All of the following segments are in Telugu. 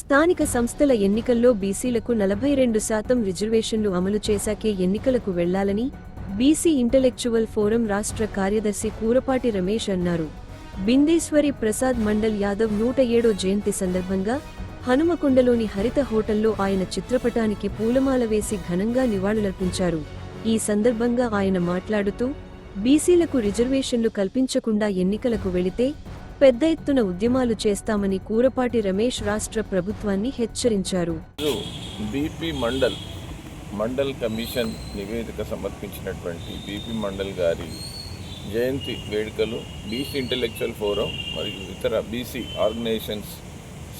స్థానిక సంస్థల ఎన్నికల్లో బీసీలకు నలభై రెండు శాతం రిజర్వేషన్లు అమలు చేశాకే ఎన్నికలకు వెళ్ళాలని బీసీ ఇంటలెక్చువల్ ఫోరం రాష్ట్ర కార్యదర్శి కూరపాటి రమేష్ అన్నారు. బిందేశ్వరి ప్రసాద్ మండల్ యాదవ్ నూట ఏడో జయంతి సందర్భంగా హనుమకొండలోని హరిత హోటల్లో ఆయన చిత్రపటానికి పూలమాల వేసి ఘనంగా నివాళులర్పించారు. ఈ సందర్భంగా ఆయన మాట్లాడుతూ బీసీలకు రిజర్వేషన్లు కల్పించకుండా ఎన్నికలకు వెళితే పెద్ద ఎత్తున ఉద్యమాలు చేస్తామని కూరపాటి రమేష్ రాష్ట్ర ప్రభుత్వాన్ని హెచ్చరించారు. బీపీ మండల్ మండల్ కమిషన్ నివేదిక సమర్పించినటువంటి బీపీ మండల్ గారి జయంతి వేడుకలు బీసీ ఇంటలెక్చువల్ ఫోరం మరియు ఇతర బీసీ ఆర్గనైజేషన్స్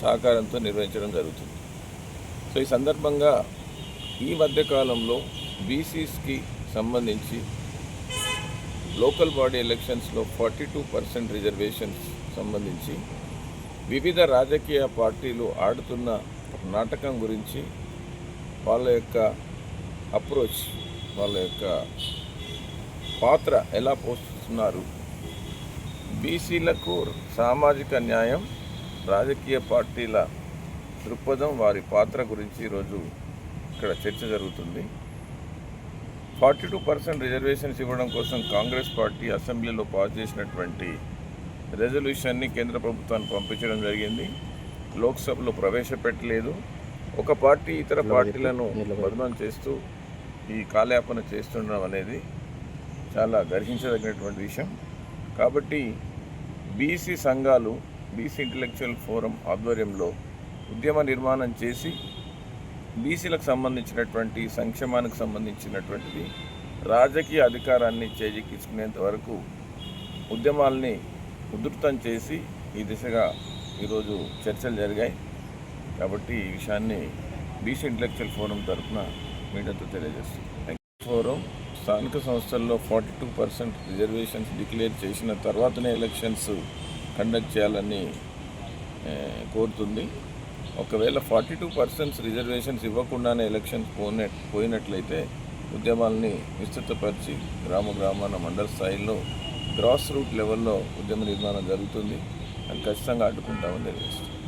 సహకారంతో నిర్వహించడం జరుగుతుంది. సో ఈ సందర్భంగా ఈ మధ్యకాలంలో బీసీస్కి సంబంధించి లోకల్ బాడీ ఎలక్షన్స్లో ఫార్టీ టూ పర్సెంట్ రిజర్వేషన్స్ సంబంధించి వివిధ రాజకీయ పార్టీలు ఆడుతున్న నాటకం గురించి వాళ్ళ యొక్క అప్రోచ్ వాళ్ళ యొక్క పాత్ర ఎలా పోషిస్తున్నారు? బీసీలకు సామాజిక న్యాయం రాజకీయ పార్టీల దృక్పథం వారి పాత్ర గురించి ఈరోజు ఇక్కడ చర్చ జరుగుతుంది. ఫార్టీ టూ పర్సెంట్ రిజర్వేషన్స్ ఇవ్వడం కోసం కాంగ్రెస్ పార్టీ అసెంబ్లీలో పాస్ చేసినటువంటి రెజల్యూషన్ని కేంద్ర ప్రభుత్వానికి పంపించడం జరిగింది. లోక్సభలో ప్రవేశపెట్టలేదు. ఒక పార్టీ ఇతర పార్టీలను బదనం చేస్తూ ఈ కాలయాపన చేస్తుండడం అనేది చాలా గర్హించదగినటువంటి విషయం. కాబట్టి బీసీ సంఘాలు బీసీ ఇంటలెక్చువల్ ఫోరం ఆధ్వర్యంలో ఉద్యమ నిర్మాణం చేసి బీసీలకు సంబంధించినటువంటి సంక్షేమానికి సంబంధించినటువంటిది రాజకీయ అధికారాన్ని చేజిక్కించుకునేంత వరకు ఉద్యమాల్ని ఉధృతం చేసి ఈ దిశగా ఈరోజు చర్చలు జరిగాయి. కాబట్టి ఈ విషయాన్ని బీసీ ఇంటలెక్చువల్ ఫోరం తరఫున మీడియాతో తెలియజేస్తుంది. ఫోరం స్థానిక సంస్థల్లో forty two percent reservations declare చేసిన తర్వాతనే ఎలక్షన్స్ కండక్ట్ చేయాలని కోరుతుంది. ఒకవేళ ఫార్టీ టూ పర్సెంట్స్ రిజర్వేషన్స్ ఇవ్వకుండానే ఎలక్షన్స్ పోయిన పోయినట్లయితే ఉద్యమాల్ని విస్తృతపరిచి గ్రామ గ్రామాన మండల స్థాయిలో గ్రాస్ రూట్ లెవెల్లో ఉద్యమ నిర్మాణం జరుగుతుంది. అది ఖచ్చితంగా అడ్డుకుంటామని తెలియజేస్తుంది